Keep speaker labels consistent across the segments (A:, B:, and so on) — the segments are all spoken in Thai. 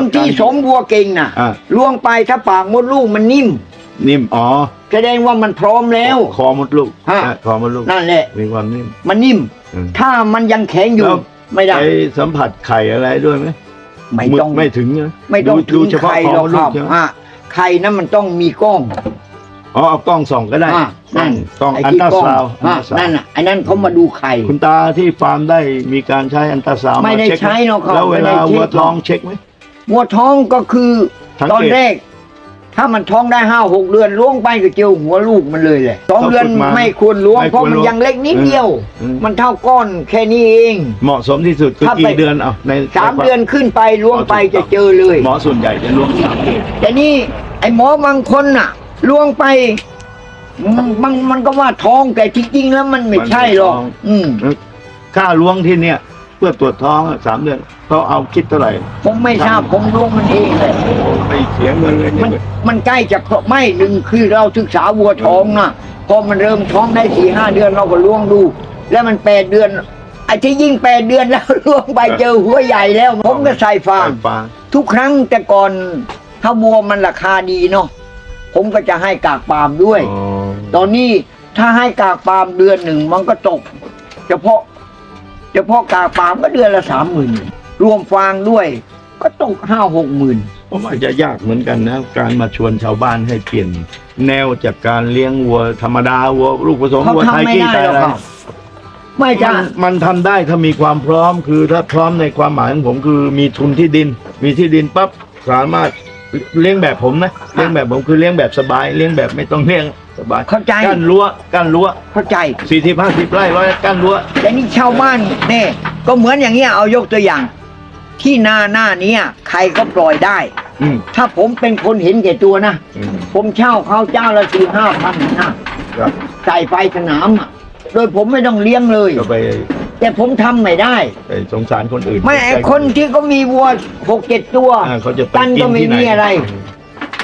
A: คนที่สมวัวเก่งน่ะ
B: อ่า
A: ล่วงไปถ้าปากมดลูกมันนิ่ม
B: นิ่มอ๋อ
A: แสดงว่ามันพร้อมแล้ว
B: คอมดลูก
A: ฮะ
B: อะคอมดลูก
A: นั่นแหละ
B: มีความนิ่ม
A: มันนิ่ม
B: อืม
A: ถ้ามันยังแข็งอยู่
B: แล้ว
A: ไม่ได้
B: ไปสัมผัสไข่อะไรด้วยไหม
A: ไม่ต้อง
B: ไม่ถึงนะ
A: ไม่ต้อง
B: ดู
A: ถึง
B: เฉพาะ
A: ไข่
B: ค
A: หร
B: อ
A: อก
B: มด
A: ค
B: ลู
A: รั
B: ก
A: บ
B: ใช่ไหม
A: อะไข่นั้นมันต้องมีกล้อง
B: อ๋อเอากล้องส่องก็ได้
A: อะนั่น
B: กล้อง
A: ไอ้
B: อัน
A: ที่
B: ตราก
A: ล้อง
B: ซาวด์
A: อะ
B: อัลตราซาวด์
A: นั่นน่ะไอ้นั่นเขามาดูไข่
B: คุณตาที่ฟาร์มได้มีการใช้อันตราซาวด์
A: ไม่ได้า
B: เช็คห
A: ใช้หรอกครับ
B: แล้วเว
A: ไม่ได้
B: ลา
A: เช็ค
B: วัวท้องเช็คไหม
A: วัวท้องก็คือ
B: สังเกต
A: ตอนแรก ถ้ามันท้องได้ห้าหกเดือนล้วงไปก็เจอหัวลูกมันเลยแหละสองเดือนไม่ควรล้วงเพราะมันยังเล็กนิดเดียว
B: อืม
A: มันเท่าก้อนแค่นี้เอง
B: เหมาะสมที่สุดคือ
A: ถ้าไป
B: กี่เดือนเอาใน
A: สามเดือนขึ้นไปล้วงไปจะเจอเลย
B: หมอส่วนใหญ่จะล้วงสามเดือน
A: แต่นี่ไอ้หมอบางคนน่ะล้วงไปมันมันมันก็ว่าท้องแต่จริงๆแล้วมันไม่ใช่หรอกอืม
B: ค่าล้วงที่เนี่ย เพื่อตรวจท้องอะสามเดือน เขาเอาคิดเท่าไหร่
A: ผมไม่ทราบผมล้วงมันเองเลย
B: ไม่เสียเงินเลย
A: มัน
B: เนี่ย
A: มันใกล้จะครบไม่หนึ่งคือเราศึกษาวัวท้องนะพอมันเริ่มท้องได้สี่ห้าเดือนเราก็ล้วงดู แล้วมันแปดเดือนไอ้ที่ยิ่งแปดเดือนแล้วล้วงไปเจอหัวใหญ่แล้ว ผมก็ใส่ฟาง
B: ใส่ฟาง
A: ทุกครั้งแต่ก่อนถ้าวัวมันราคาดีเนาะผมก็จะให้กากปาล์มด้วย
B: อ๋อ
A: ตอนนี้ถ้าให้กากปาล์มเดือนหนึ่งมันก็ตก เฉพาะ เฉพาะกากปาล์มก็เดือนละสามหมื่น รวมฟางด้วย ก็ตกห้าหกหมื่น
B: ผมอาจจะยากเหมือนกันนะ การมาชวนชาวบ้านให้เปลี่ยน แนวจากการเลี้ยงวัวธรรมดาวัวลูกผสม
A: เขา
B: วัวไทย
A: ทำไม่
B: กี้
A: ได้
B: ไทย
A: หรอก
B: อะไร
A: ครับ ไม่จ้ะ
B: มันมันทำได้ถ้ามีความพร้อมคือถ้าพร้อมในความหมายของผมคือมีทุนที่ดิน มีที่ดินปั๊บสามารถเลี้ยงแบบผมนะเลี้ยงแบบผมคือเลี้ยงแบบสบายเลี้ยงแบบไม่ต้องเลี้ยงสบาย
A: เข้าใจ
B: กั้นรั้วกั้นรั้ว
A: เข้าใจ
B: สี่สิบห้าสิบไร่ร้อยกั้นรั้ว
A: แต่นี่ชาวบ้านเนี่ยก็เหมือนอย่างเงี้ยเอายกตัวอย่าง ที่หน้าหน้าเนี้ยใครก็ปล่อยได้
B: อืม
A: ถ้าผมเป็นคนเห็นแก่ตัวนะ
B: อืม
A: ผมเช่าเขาเจ้าละสี่ห้าพันนะครับใส่ไฟสนามอะโดยผมไม่ต้องเลี้ยงเลย
B: ก็ไป
A: แต่ผมทำไม่ได้
B: ไปสงสารคนอื่น
A: ไม่ไอคนที่เขามีวัวหกเจ็ดตัว
B: อ่าเขาจะไป
A: กันก็ไม่
B: ที่หน
A: มีอะไร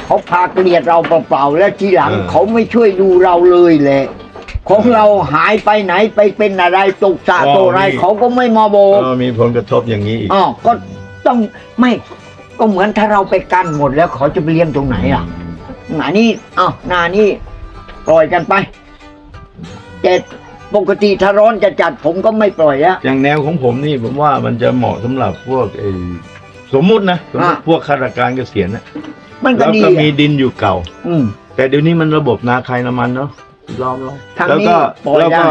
A: เขาพาเกลียดเราเปล่าๆ แล้วทีหลัง
B: เออ
A: เขาไม่ช่วยดูเราเลยแหละ ของเราหายไปไหนไปเป็นอะไรตกสระตกอะไรเขาก็ไม่มาบอก
B: ก็มีผลกระทบอย่างนี้อีก
A: อ๋อก็ต้องไม่ก็เหมือนถ้าเราไปกันหมดแล้วเขาจะไปเลี้ยงตรงไหนอะหนานี้อ้าวหนานี้ปล่อยกันไปแต่ปกติถ้าร้อนจะจัดผมก็ไม่ปล่อยแล้ว
B: อย่างแนวของผมนี่ผมว่ามันจะเหมาะสำหรับพวกไอ้สมมุตินะสมมุติ
A: อะ
B: พวกข้าราชการเกษียณนะ
A: มันก็
B: แล้ว
A: ดี
B: ก็มี
A: อะ
B: ดินอยู่เก่า
A: อืม
B: แต่เดี๋ยวนี้มันระบบนาคายน้ำมันเนาะ ลองลอง
A: ทาง
B: แล้ว
A: นี้
B: ก็
A: ปล่อย
B: แล้ว
A: ได้
B: ก็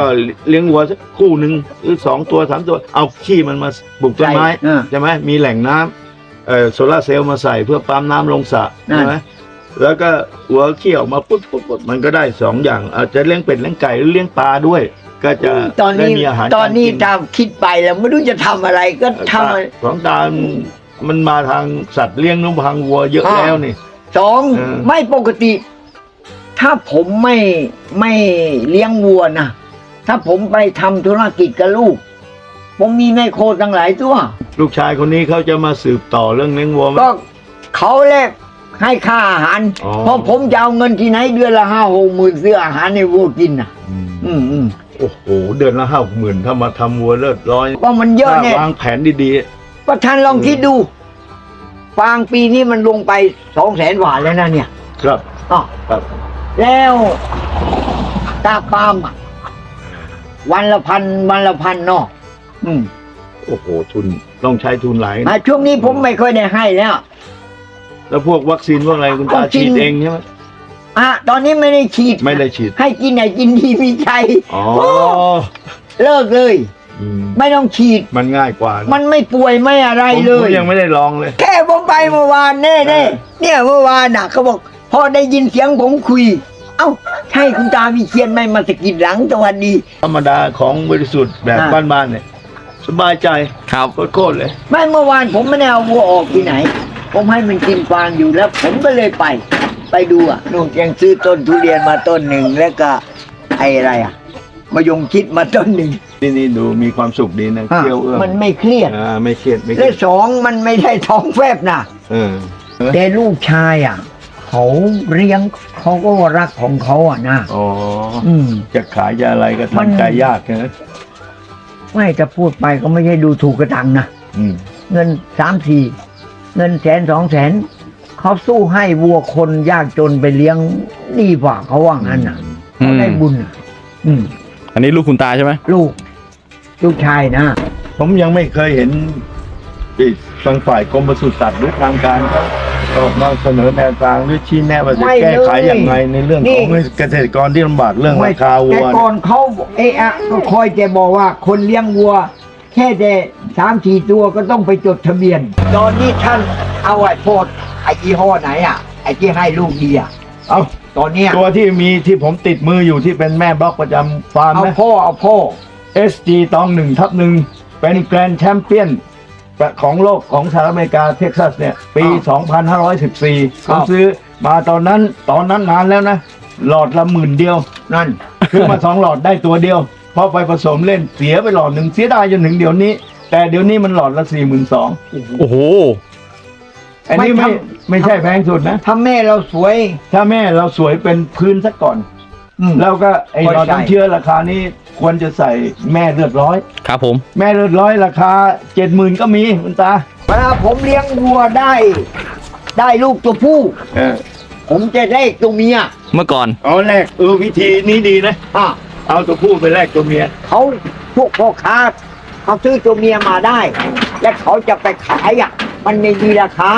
B: เลี้ยงวัวสักคู่หนึ่งหรือสองตัวสามตัว เอาขี้มันมาปลูกต้นไม้
A: ใช่อ่า
B: ใช่ไหมมีแหล่งน้ำเอ่อโซลาร์เซลล์มาใส่เพื่อปั๊มน้ำลงสระ
A: นั่น
B: ใช่ไหมแล้วก็หัวขี้ออกมาปุ๊บปุ๊บปุ๊บมันก็ได้สองอย่าง อาจจะเลี้ยงเป็ดเลี้ยงไก่หรือเลี้ยงปลาด้วย ก็จะ
A: ตอนนี้
B: ได้มีอาหาร
A: ตอนนี้
B: การกิ
A: ทำคิดไปแล้วไม่รู้จะทำอะไรก็ทำอะไร
B: ของตาลมันมาทางสัตว์เลี้ยงนุ่มพังวัวเยอะ
A: อ่า
B: แล้วนี่
A: สอง
B: เออ
A: ไม่ปกติ ถ้าผมไม่ไม่เลี้ยงวัวนะถ้าผมไปทำธุรกิจกับลูก ผมมีแม่โคตั้งหลายตัว
B: ลูกชายคนนี้เขาจะมาสืบต่อเรื่องเลี้ยงวัวไหม
A: ก็เขาแลกให้ค่าอาหาร
B: อ๋อ
A: เพราะผมจะเอาเงินที่ไหนเดือนละห้าหกหมื่นซื้ออาหารให้วัวกินน่ะ
B: อืม
A: อืมอืม
B: โอ้โห เดือนละห้าหมื่นถ้ามาทำวัวเลิศร้อย
A: ก็มันเยอะ
B: ถ้า
A: เนี่ยวา
B: งแผนดี
A: ก็ท่านลองคิดดู ฟางปีนี้มันลงไปสองแสนบาทแล้วนะเนี่ย
B: ๆ ครับ
A: อ๋อ
B: ครับ
A: แล้วกากปาล์มอะวันละพันวันละพันเนาะอืม
B: โอ้โหทุนต้องใช้ทุนหลาย
A: อะช่วงนี้ผมไม่ค่อยได้ให้แล้ว
B: แล้วพวกวัคซีนพวกอะไรคุณตา
A: วัคซี
B: ฉี
A: น
B: ดเองใช่ไหม
A: อะตอนนี้ไม่ได้ฉีด
B: ไม่ได้ฉีด
A: ให้กินไหนกินทีมีชัย
B: อ๋อ
A: โอ้เลิกเลย
B: อืม
A: ไม่ต้องฉีด
B: มันง่ายกว่านะ
A: มันไม่ป่วยไม่อะไร
B: ผม
A: เล
B: ผม
A: ย
B: ยังไม่ได้ลองเลย
A: แค่ผมไปเมื่อวานแน่
B: เอ
A: แน่
B: อ
A: เนี่ยเมื่อวานน่ะเขาบอกพ อได้ยินเสียงผมคุย เอ้าใช่คุณตามีเชียนไหมมาสะกิดหลังสวัสดี
B: ธรรมดาของบริสุทธิ์แบบ
A: อ่า
B: บ้านๆเนี่ยสบายใจ
A: ครับ
B: โคตรๆเลย
A: ไม่เมื่อวานผมไม่ได้เอาวัวออกที่ไหน ผมให้มันกินฟางอยู่แล้ว ผมก็เลยไป ไปดูอะนุ่นยังซื้อต้นทุเรียนมาต้นหนึ่งแล้วก็ไอ้อะไรอะมายงคิดมาต้นหนึ่ง
B: นี่นี่ดูมีความสุขดีนะ
A: อะ
B: เที่ยวเอื้อม
A: มันไม่เครียด
B: อ่าไม่เครียดไม่เครี
A: และ
B: ยด
A: สองมันไม่ได้ท้องแฟบนะ
B: เออ
A: แต่ลูกชายอะ เขาเลี้ยงเขาก็รักของเขาอะนะ
B: อ๋อ
A: อืม
B: จะขายจะอะไรก็
A: มัน
B: ทำใจยากนะ
A: ไม่จะพูดไปก็ไม่ใช่ดูถูกกระตังนะ
B: อืม
A: เงินสามสี่เงินแสนสองแสนเขาสู้ให้วัวคนยากจนไปเลี้ยงดีกว่าเขาว่างั้นน่ะเขาได้บุญน่ะอืม
C: อันนี้ลูกคุณตาใช่ไหม
A: ลูก ลูกชายนะ
B: ผมยังไม่เคยเห็นที่ทางฝ่ายกรมปศุสัตว์หรือทางการเขา ออกมาเสนอแนวทางหรือชี้แนะว่าจะ
A: ไม่
B: แก้ไข
A: เลย
B: อย่างไรในเรื่อง
A: นี่
B: ของเกษตรกรที่ลำบากเรื่องราคาวั
A: แต่
B: ว
A: ก่อนเขาเอะอะก็คอยจะบอกว่าคนเลี้ยงวัว แค่แต่สามสี่ตัวก็ต้องไปจดทะเบียน ตอนนี้ท่านเอาไอ้โพดไอ้ยี่ห้อไหนอะ ไอ้ที่ให้ลูกดีอะ
B: เอา
A: ตอนเนี้ย
B: ตัวที่มีที่ผมติดมืออยู่ที่เป็นแม่บล็อกประจำฟาร์ม
A: เอา
B: นะ
A: พ่อเอาพ่อ
B: SG ตองหนึ่งทับหนึ่งเป็นแกรนด์แชมเปี้ยน ของโลกของสหรัฐอเมริกาเท็กซัสเนี่ยปี 2514ผมซื้อมาตอนนั้นตอนนั้นนานแล้วนะ หลอดละหมื่นเดียว
A: นั่น
B: คือมาสองหลอดได้ตัวเดียวพอไปผสมเล่นเสียไปหลอดหนึ่งเสียดายจนถึงเดี๋ยวนี้ แต่เดี๋ยวนี้มันหลอดละสี่หมื่นสอง
C: โอ้โห
B: อันนี้
A: ไม่
B: ไม่
A: ทำ
B: ไม่ใช่แพงสุดนะ
A: ถ้าแม่เราสวย
B: ถ้าแม่เราสวยเป็นพื้นซะก่อน
A: อืม
B: แล้วก็ไอ
A: ค่อย
B: หลอด
A: ใส่
B: น้ำเชื้อราคานี้ควรจะใส่แม่เลือดร้อย
C: ครับผม
B: แม่เลือดร้อยราคาเจ็ดหมื่นก็มีคุณตา
A: เวลาผมเลี้ยงวัวได้ ได้ลูกตัวผู้
B: เออ
A: ผมจะได้ตัวเมีย
C: เมื่อก่อน
B: เอาแรกเออวิธีนี้ดีนะ
A: อะ
B: เอาตัวผู้ไปแลกตัวเมีย
A: เขาพวกพ่อค้าเขาซื้อตัวเมียมาได้ และเขาจะไปขายอะ มันไม่มีราคา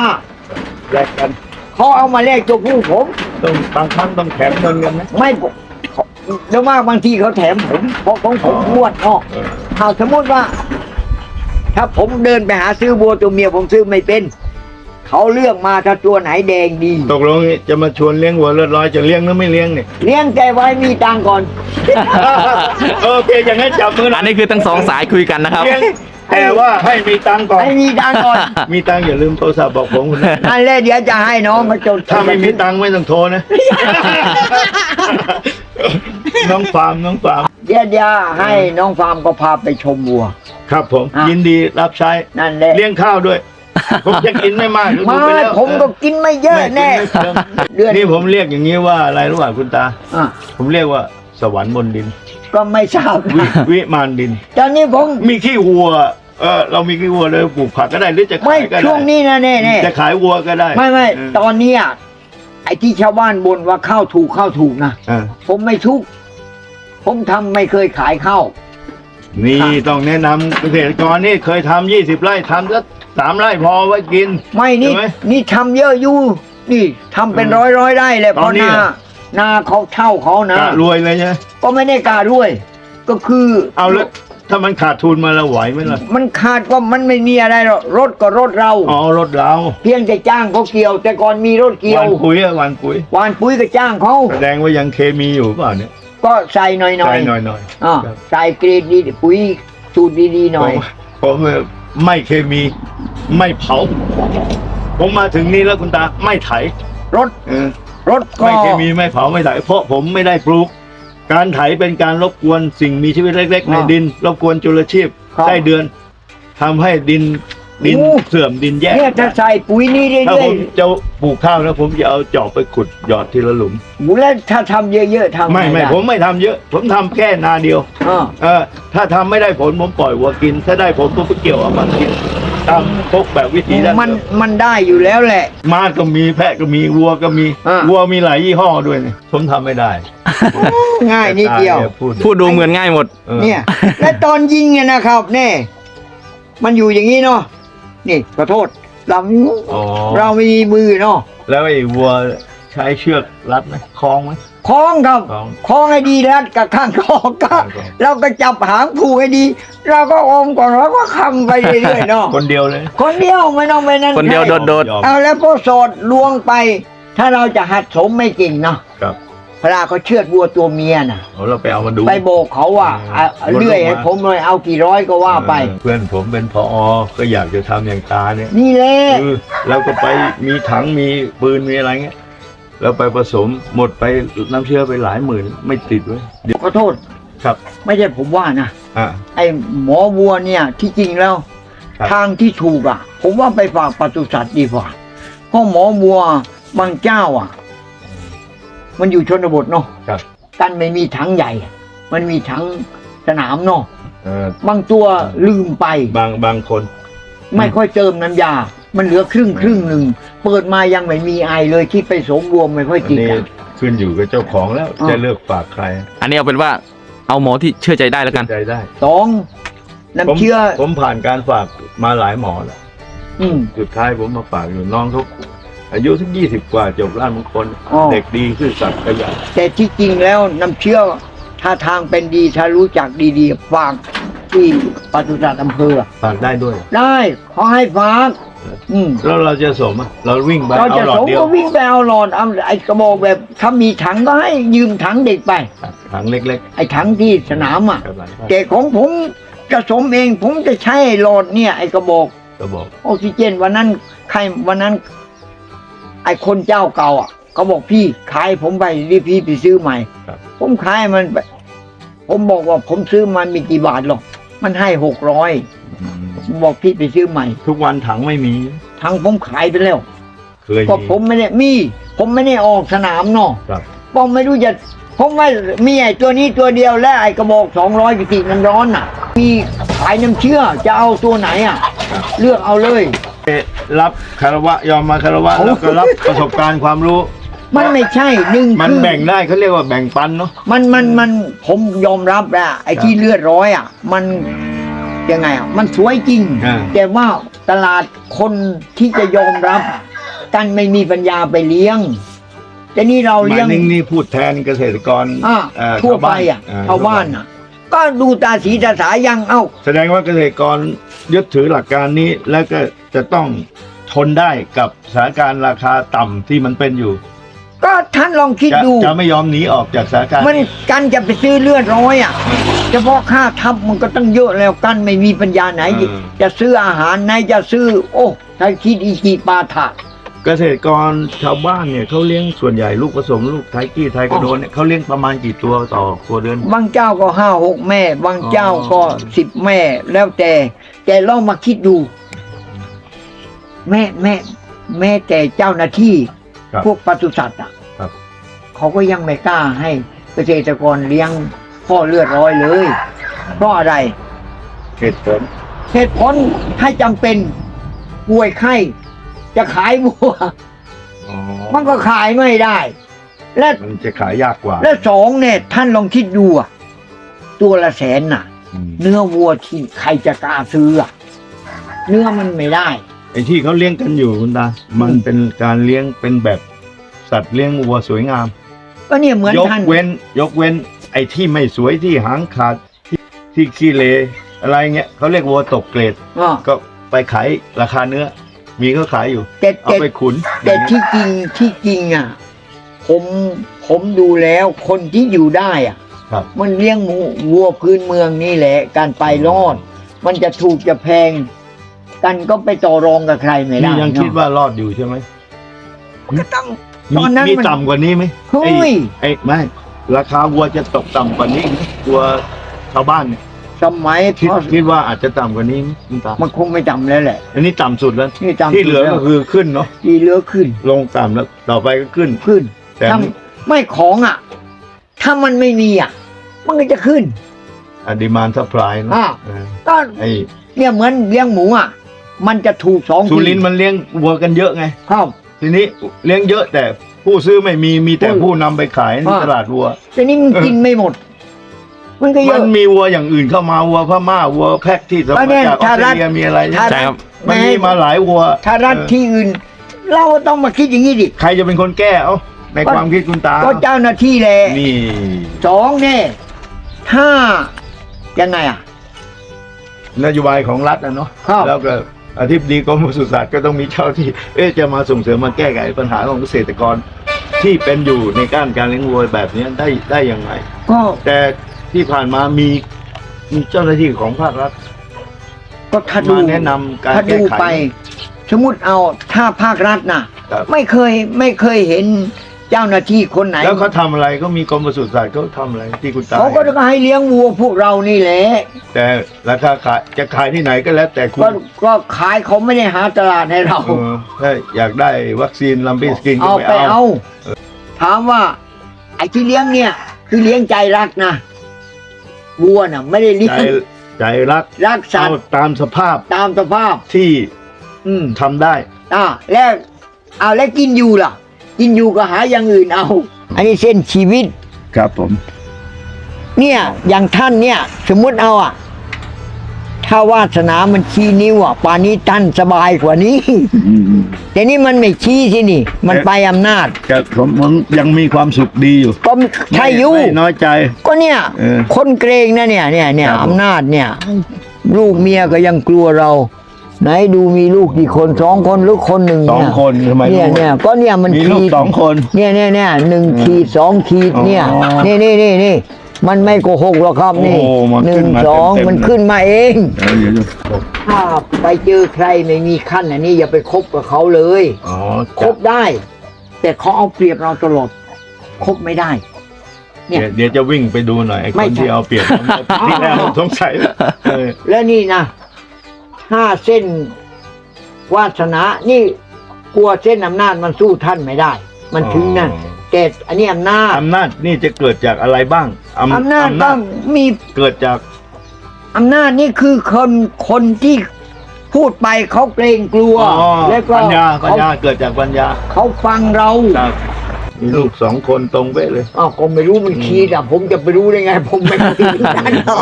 B: แลกกัน
A: เขาเอามาแลกตัวผู้ผม
B: ต้องบางครั้งต้องแถมเงินกันนะ
A: ไม่ ผมเขาเดี๋ยวมากบางทีเขาแถมผมเพราะของผมอ้วนเนาะ
B: เออ
A: ถ้าสมมติว่า ถ้าผมเดินไปหาซื้อวัวตัวเมียผมซื้อไม่เป็น เขาเลือกมาถ้าตัวไหนแดงดี
B: ตกลงจะมาชวนเลี้ยงวัวเลือดร้อยจะเลี้ยงหรือไม่เลี้ยงเนี่ย
A: เลี้ยงใจไว้มีตังค์ก่อน
B: โอเคอย่างนั้นจับมือห
C: อั
B: นะ
C: นนี้คือทั้งสองสายคุยกันนะครับ
B: เลี้ยงแต่ว่าให้มีตังค์ก่อน
A: ให้มีตังค์ก่อน
B: มีตังค์อย่าลืมโทรศัพท์บอกผมคุณนะ
A: นั่นแหละเดี๋ยวจะให้น้องมาจด
B: ถ้าไม่มีตังค์ไม่ต้องโทรนะ น้องฟาร์มน้องฟาร์ม
A: เดี๋ยวจะให้น้องฟาร์มก็พาไปชมวัว
B: ครับผม
A: อะ
B: ยินดีรับใช้
A: นั่นแหละ
B: เลี้ยงข้าวด้วย ผมจะกินไม่มากดู
A: ไมา
B: ไปแล้ว
A: ผมก็กินไม่เยอะ
B: ไม่
A: แน่
B: ไม่เพิ่ม
A: เดือน
B: นี่ผมเรียกอย่างนี้ว่าอะไรรู้ป่ะคุณตา
A: อะ
B: ผมเรียกว่าสวรรค์บนดิน
A: ก็ไม่ทราบ
B: วิวิมานดิน
A: ตอนนี้ผม
B: มีขี้วัว เออเรามีขี้วัวเลยปลูกผักก็ได้หรือจะ
A: ไม่
B: ขายก็ได้
A: ช่วงนี้นะแน่แน่
B: จะขายวัวก็ได้
A: ไม่ไม่
B: เออ
A: ตอนเนี้ยไอ้ที่ชาวบ้านบ่นว่าข้าวถูกข้าวถูกนะ
B: เออ
A: ผมไม่ทุกข์ ผมทำไม่เคยขายข้าว
B: นี่
A: ครับ
B: ต้องแนะนำเกษตรกรนี่เคยทำยี่สิบไร่ทำสักสามไร่พอไว้กิน
A: ไม่นี่
B: ใช่ไหม
A: นี่ทำเยอะอยู่ นี่ทำเป็น
B: เออ
A: ร้อยร้อยได้เลยเพ
B: ตอ
A: ราะ
B: นนี้
A: นา
B: เหรอ
A: นาเขาเช่าเขานะ
B: กะรวยเลยใช่ไหม
A: ก็ไม่ได้กล้าด้วย ก็คือ
B: เอาแล้วถ้ามันขาดทุนมาแล้วไหวไหมล่ะ
A: มันขาดก็มันไม่มีอะไรหรอกรถก็รถเรา
B: อ๋อรถเรา
A: เพียงแต่จ้างเขาเกี่ยว แต่ก่อนมีรถเกี่ยว
B: วันปุ๋ยอะวันปุ๋ย
A: หวานปุ๋ยก็จ้างเขา
B: แสดงว่ายังเคมีอยู่เปล่าเนี่ย
A: ก็ใส่หน่อยหน่อ
B: ใช่
A: ย
B: หน่อยหน่อย
A: อ่า
B: ครับ
A: ใส่เกรดดีปุ๋ยสูตรดีๆหน่อย
B: ผมผมไม่เคมีไม่เผา ผมมาถึงนี่แล้วคุณตาไม่ไถ
A: รถ
B: เออ
A: รถก็
B: ไม่เคมีไม่เผาไม่ไถเพราะผมไม่ได้ปลูก การไถเป็นการรบกวนสิ่งมีชีวิตเล็ก ๆ ใน
A: อ่า
B: ดิน รบกวนจุลชีพ
A: ครับ
B: ไส้เดือนทำให้ดิน ดิน
A: โอ้
B: เสื่อมดินแย่
A: เนี่ยถ้าใส่ปุ๋ยนี่เรื่
B: ถ้า
A: อ
B: ผ
A: ย
B: มจะปลูกข้าวแล้วผมจะเอาจอบไปขุดหยอดทีละหลุม
A: ๆหมูแล้วถ้าทำเยอะๆทำ
B: ไม่ไม่
A: ด้
B: ผมไม่ทำเยอะ ผมทำแค่นาเดียว
A: อ่า
B: เออถ้าทำไม่ได้ผลผมปล่อยวัวกิน ถ้าได้ผลผมไปเกี่ยวเอามากินทำพกแบบวิธีดั้ง
A: มัน
B: เดิม
A: มันได้อยู่แล้วแหละ
B: ม้าก็มีแพะก็มีวัวก็มี
A: อ่า
B: วัวมีหลายยี่ห้อด้วยเนี่ยผมทำไม่ได้
A: ง่ายนิดเดียว
B: แต่ตานี่พูด
C: พูดดูเหมือนง่ายหมด
B: ออ
A: เนี่ย และตอนยิงเนี่ยนะครับเนี่ยมันอยู่อย่างนี้เนาะ นี่ขอโทษเรา
B: อ๋อ
A: เราไม่มีมือเนาะ
B: แล้วไอ้วัวใช้เชือกรัดไหมคล้องไหม
A: คล้องครับ
B: คล้อง
A: คล้องให้ดีรัดกับข้างคอก็
B: ข้างคอ
A: เราก็จับหางผูกให้ดี เราก็อมก่อนแล้วก็คำไปเรื่อยๆเนาะ
B: คนเดียวเลย
A: คนเดียวไม่ต้องไปนั่น
C: คนเดียว
A: ใคร
C: โดด
B: ยอม
A: เอาแล้วพอโสดลวงไป ถ้าเราจะหัดสมไม่เก่งเนาะ
B: ครับ
A: เว ลาเขาเชือดวัวตัวเมียน่ะ
B: เอาเราไปเอามาดู
A: ไปโบกเขาว่า
B: เออ
A: อะเลื่อยให้
B: ลดลงมา
A: ผมเลยเอากี่ร้อยก็ว่าไป
B: เออเพื่อนผมเป็นพอก็อยากจะทำอย่างตาเนี่ย
A: นี่แหละ
B: เออแล้วก็ไปมีถังมีปืนมีอะไรเงี้ยแล้วไปผสมหมดไปน้ำเชื้อไปหลายหมื่นไม่ติดเว้ยเดี๋ยว
A: ขอโทษ
B: ครับ
A: ไม่ใช่ผมว่านะ
B: อ่า
A: ไอ้หมอวัวเนี่ยที่จริงแล้ว
B: ครับ
A: ทางที่ถูกอะ ผมว่าไปฝากปศุสัตว์ดีกว่าเพราะหมอวัวบางเจ้าอะ มันอยู่ชนบทเนาะ
B: ครับ
A: กันไม่มีถังใหญ่อะมันมีถังสนามเนาะ
B: เออบา
A: งตัวลืมไป
B: บางบางคน
A: ไม่ค่อยเติมน้ำยา มันเหลือครึ่งครึ่งหนึ่ง เปิดมายังไม่มีไอเลยที่ไปสมบวมไม่ค่อย
B: อัน
A: ติด
B: นี้
A: อะ
B: ขึ้นอยู่กับเจ้าของแล้ว
A: อ่า
B: จะเลือกฝากใคร
C: อันนี้เอาเป็นว่าเอาหมอที่เชื่อใจได้แล้วกัน
B: ใจได้
A: สอง
B: ผม
A: น้ำเชื่อ
B: ผมผ่านการฝากมาหลายหมอแล้ว
A: อืม
B: สุดท้ายผมมาฝากอยู่น้องเขา อายุสักยี่สิบกว่าจบร้านมงคล
A: อ๋อ
B: เด็กดีซื่อสัตย์ขยัน
A: แต่ที่จริงแล้วน้ำเชื่อถ้าทางเป็นดีถ้ารู้จักดีๆฝากที่ปศุสัตว์อำเภอ
B: ฝากได้ด้วย
A: ได้ขอให้ฝากอืม
B: แล้วเราจะสมอะเราวิ่งไป
A: เรา
B: เอา
A: จะ
B: หลอ
A: ส
B: ด
A: ม
B: เดียว
A: ก็วิ่งไปเอาหลอดเอาไอ้กระบอกแบบถ้ามีถังก็ให้ยืมถังเด็กไป
B: ถังเล็ก
A: ไอ้ถังที่สนามอะ
B: ๆครับ
A: แต่ของผมจะสมเองผมจะใช้หลอดเนี่ยไอ้กระบอก
B: ก็บอก
A: ออกซิเจนวันนั้นใครวันนั้น ไอ้คนเจ้าเก่าอะเขาบอกพี่ขายผมไปรีบพี่ไปซื้อใหม่
B: ครับ
A: ผมขายมันไปผมบอกว่าผมซื้อมามีกี่บาทหรอก มันให้หกร้อย
B: อืม
A: บอกพี่ไปซื้อใหม่
B: ทุกวันถังไม่มี
A: ทางผมขายไปแล้ว
B: เคย
A: ก็
B: มี
A: ผมไม่ได้มี ผมไม่ได้ออกสนามเนาะ
B: ครับ
A: ผมไม่รู้จะผมว่ามีไอ้ตัวนี้ตัวเดียวและไอ้กระบอกสองร้อยกติน้ำร้อนอะ มีขายน้ำเชื่อจะเอาตัวไหนอะ เลือกเอาเลย
B: รับคารวะยอมมาคารวะ
A: โอ้
B: แล้วก็รับประสบการณ์ความรู้
A: มันไม่ใช่หนึ่ง
B: มัน
A: คือ
B: แบ่งได้เขาเรียกว่าแบ่งปันเนาะ
A: มันมันมันผมยอมรับอะไอ้
B: ครับ
A: ที่เลือดร้อยอะ มันยังไงอะมันสวยจริง
B: อ่า
A: แต่ว่าตลาดคนที่จะยอมรับกันไม่มีปัญญาไปเลี้ยง แต่นี่เรา
B: หมา
A: เลี้
B: ย
A: ยง
B: นึงนี่พูดแทนเกษตรกร
A: อ่า
B: เอ่อ
A: ทั่วไป
B: ชาวบ้าน
A: อะ
B: อ่า
A: ชาวบ้านอะ ก็ดูตาสีตาสายังเอ้า
B: แสดงว่าเกษตรกรยึดถือหลักการนี้แล้วก็จะต้องทนได้กับสถานการณ์ราคาต่ำที่มันเป็นอยู่
A: ก็ท่านลองคิด
B: จะ
A: ดู
B: จะไม่ยอมหนีออกจากสถานการณ์
A: มันกันจะไปซื้อเลือดร้อยอะเฉพาะค่าทับมันก็ต้องเยอะแล้วกันไม่มีปัญญาไหน จะซื้ออาหารไหนจะซื้อ โอ้ถ้าคิดอีกีปาถะ
B: เกษตรกรชาวบ้านเนี่ยเขาเลี้ยงส่วนใหญ่ลูกผสมลูกไทกี้ไทยกระโดนเนี่ยเขาเลี้ยงประมาณกี่ตัวต่อตัวเดือน
A: บางเจ้าก็ห้าหกแม่ บางเจ้าก็
B: อ๋อ
A: สิบแม่ แล้วแต่ แต่ลองมาคิดดู แม่แม่ แม่แต่เจ้าหน้าที่
B: ครับ
A: พวกปศุสัตว์อะ
B: ครับ
A: เขาก็ยังไม่กล้าให้เกษตรกรเลี้ยงพ่อเลือดร้อยเลย เพราะอะไร
B: เหตุผล
A: เหตุผลให้จำเป็นป่วยไข้ จะขายวัว
B: อ๋อ
A: มันก็ขายไม่ได้ และ
B: มันจะขายยากกว่า
A: และสองเนี่ย ท่านลองคิดดูอะตัวละแสนน่ะ
B: อืม
A: เนื้อวัวที่ใครจะกล้าซื้ออะเนื้อมันไม่ได้
B: ไอ้ที่เขาเลี้ยงกันอยู่คุณตา มันเป็นการเลี้ยงเป็นแบบสัตว์เลี้ยงวัวสวยงาม
A: ก็เนี่ยเหมือน
B: ยก
A: ท่าน
B: เว้น ยกเว้น ไอ้ที่ไม่สวยที่หางขาดที่ที่ขี้เลอะไรเงี้ยเขาเรียกวัวตกเกรด
A: อะ
B: ก็ไปขายราคาเนื้อ มีเขาขายอยู่
A: แต่
B: เอา
A: แต่
B: ไปขุน
A: แต่ที่จริงที่จริงอะผมผมดูแล้วคนที่อยู่ได้อะ
B: ครับ
A: มันเลี้ยงหมูวัวพื้นเมืองนี่แหละ การไปรอด มันจะถูกจะแพง กันก็ไปต่อรองกับใครไม่ได้
B: นี่ยัง
A: เนอะ
B: คิดว่ารอดอยู่ใช่ไหม
A: ก็ต้อง
B: มี
A: ตอนนั้น
B: มี
A: มัน
B: ต่ำกว่านี้ไหม
A: เฮ้
B: ไอ้
A: ย
B: ไอ้ไม่ ราคาวัวจะตกต่ำกว่านี้ไหมตัวชาวบ้านเนี่ย
A: สมัย
B: คิด
A: พ่อ
B: คิดว่าอาจจะต่ำกว่านี้ไหมคุณตา
A: มันคงไม่ต่ำแล้วแหละ
B: อันนี้ต่ำสุดแล้ว
A: นี่ต่ำ
B: ที่เหลือ
A: สุดแว
B: ก็คือขึ้นเนาะ
A: ที่เหลือขึ้น
B: ลงต่ำแล้ว ต่อไปก็ขึ้น
A: ขึ้น
B: แต่
A: ถ้าไม่ของอะ ถ้ามันไม่มีอะ มันก็จะขึ้น
B: อดีมานซัพพลายเนาะ
A: อ่า
B: เออ
A: ก็
B: ไอ้
A: เนี่ยเหมือนเลี้ยงหมูอะ มันจะถูกสอง
B: สุรินทร์มันเลี้ยงวัวกันเยอะไง
A: ครับ
B: ทีนี้เลี้ยงเยอะแต่ผู้ซื้อไม่มีมีแต่
A: อืม
B: ผู้นำไปขายใน
A: อ่า
B: ตลาดวัว
A: แต่นี่มัน
B: เออ
A: กินไม่หมด มันก็เย
B: มั
A: อะ
B: นมีวัวอย่างอื่นเข้ามาวัวพม่าวัวแพะที่ส
A: ก็
B: มั
A: เนี่ย
B: จากออส
A: ถ้า
B: เตร
A: รัฐ
B: เลียมีอะไร
A: ถ้า
C: ใช่ครับ
B: มันมีมาหลายวัว
A: ถ้ารัฐ
B: เออ
A: ที่อื่น เราต้องมาคิดอย่างนี้ดิ
B: ใครจะเป็นคนแก้เอ้าใน
A: ก็
B: ความคิดคุณตา
A: ก็เจ้าหน้าที่แหละ
B: นี่
A: สองเนี่ยถ้ายังไงอะ
B: นโยบายของรัฐนะเนาะ
A: ครับ
B: แล้วก็อธิบดีกรมปศุสัตว์ก็ต้องมีเจ้าที่เอ๊ะจะมาส่งเสริมมาแก้ไขปัญหาของเกษตรกรที่เป็นอยู่ในก้านการเลี้ยงวัวแบบนี้ได้ได้ยังไง
A: ก็
B: แต่ ที่ผ่านมามีมีเจ้าหน้าที่ของภาครัฐ
A: ก็ถ้าดู
B: มาแนะนำการ
A: ถ้า
B: แก้
A: ดู
B: ไข
A: ไป สมมติเอาถ้าภาครัฐนะครับ ไม่เคยไม่เคยเห็นเจ้าหน้าที่คนไหน
B: แล้วเขาทำอะไรก็มีกรมปศุสัตว์เขาทำอะไรที่คุณตา
A: เขาก็จะให้เลี้ยงวัวพวกเรานี่แหละ
B: แต่ราคาขายจะขายที่ไหนก็แล้วแต่คุณ
A: ก็ก็ขายเขาไม่ได้หาตลาดให้เรา
B: เออถ้าอยากได้วัคซีนลัมบี้สกินก็
A: เอา
B: ไป
A: ไป
B: เอา
A: เอา ถามว่า ไอ้ที่เลี้ยงเนี่ย คือเลี้ยงใจรักนะ วัวน่ะไม่ได้เลี้ย
B: ใจ
A: ง
B: ใจรัก
A: รักสัต
B: เอา
A: ว์
B: ตามสภาพ
A: ตามสภาพ
B: ที่
A: อืม
B: ทำได้
A: อ่าแล้วเอาแล้วกินอยู่ล่ะ กินอยู่ก็หาอย่างอื่นเอา อันนี้เส้นชีวิต
B: ครับผม
A: เนี่ยอย่างท่านเนี่ย สมมุติเอาอะ ถ้าวาสนามันชี้นิ้วอะป่านนี้ท่านสบายกว่านี้แต่นี่มันไม่ชี้สินี่ มันไปอำนาจ
B: แต่ผมผมยังมีความสุขดีอยู่
A: ก็ใช่อยุ
B: ไม่ไม่น้อยใจ
A: ก็เนี่ย
B: เออ
A: คนเกรงนะเนี่ยเนี่ยเนี่ย
B: ครับผม
A: อำนาจเนี่ย ลูกเมียก็ยังกลัวเรา ไหนดูมีลูกกี่คนสองคนหรือคนหนึ่ง
B: สอง
A: เนี่ย
B: คนทำไม
A: เนี่ย
B: รู้
A: เนี่ยก็เนี่ยมัน
B: มีลูก
A: ขีด
B: สองคน
A: เนี่ยเนี่ยเนี่ยหนึ่งขีดสองขีดเนี่ย
B: อ๋อ
A: นี่นี่นี่นี่ มันไม่โกหกหรอกครับนี่
B: โอ้มัน
A: ห
B: ขึ้
A: นึ่ง
B: นมา
A: สอง
B: เต็มๆ
A: มันขึ้นมาเอง
B: เออเดี๋ยวดู
A: ถ้าไปเจอใครไม่มีขั้นอันนี้อย่าไปคบกับเขาเลย
B: อ๋อ
A: คบได้ แต่เขาเอาเปรียบเราตลอดคบไม่ได้ เนี่ย
B: เดี๋ยวเดี๋ยวจะวิ่งไปดูหน่อยไอ้ค
A: ไม่
B: น
A: ใช่
B: ที่เอาเปรียบผมที่แรกผมสงสัยเออ
A: แล้วนี่นะห้าเส้นวาสนา นี่กลัวเส้นอำนาจมันสู้ท่านไม่ได้ มันถึงนั่น แต่อันนี้อำนาจ
B: อำนาจนี่จะเกิดจากอะไรบ้างอำ
A: อำนาจต้องมี
B: เกิดจาก
A: อำนาจนี่คือคนคนที่พูดไปเขาเกรงกลัว
B: อ๋อ
A: แล้วก็
B: ปัญญาปัญ
A: เขา
B: ญาเกิดจากปัญญา
A: เขาฟังเรา
B: ครับมีลูกสองคนตรงเป๊ะเลย
A: อ้าวก็ไม่รู้มันคีดอะผมจะไปรู้ได้ไง ผมไม่คีดท่านหรอก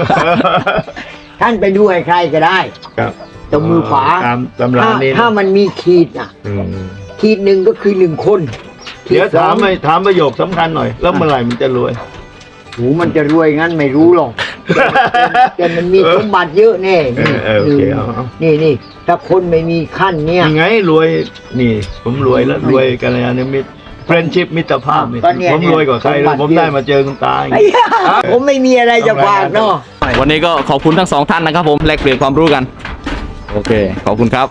A: ท่านไปดูให้ใครก็ได้
B: ครับ
A: ตรงมือขวา
B: ตามตำรา
A: ถ้า
B: นี้นะ
A: ถ้ามันมีขีดอะ
B: อืม
A: ขีดหนึ่งก็คือหนึ่งคนขี
B: เดี๋ยว
A: สอ
B: ถางมไปถามประโยคสำคัญหน่อย แล้วเมื่อไหร่มันจะรวย
A: โหมันจะรวยงั้นไม่รู้หรอก แต่มันมีสมบัติเยอะแน่
B: เออเออโอเคเอาเอา
A: นี่นี่ถ้าคนไม่มีขั้นเนี่ย
B: ยังไงรวยนี่ ผมรวยแล้วรวยกันเลยนะมิตรเฟรนชิพมิตรภาพนี่
A: ก็เนี่ย
B: ผมรวยกว่าใคร
A: เนี่ย
B: เลยผมได้มาเจอคุณตาอย่าง
A: ไอ้
B: นี้
A: ห่าผมไม่มีอะไรจะฝากเนาะ
C: วันนี้ก็ขอบคุณทั้งสองท่านนะครับผมแลกเปลี่ยนความรู้กัน โอเค ขอบคุณครับ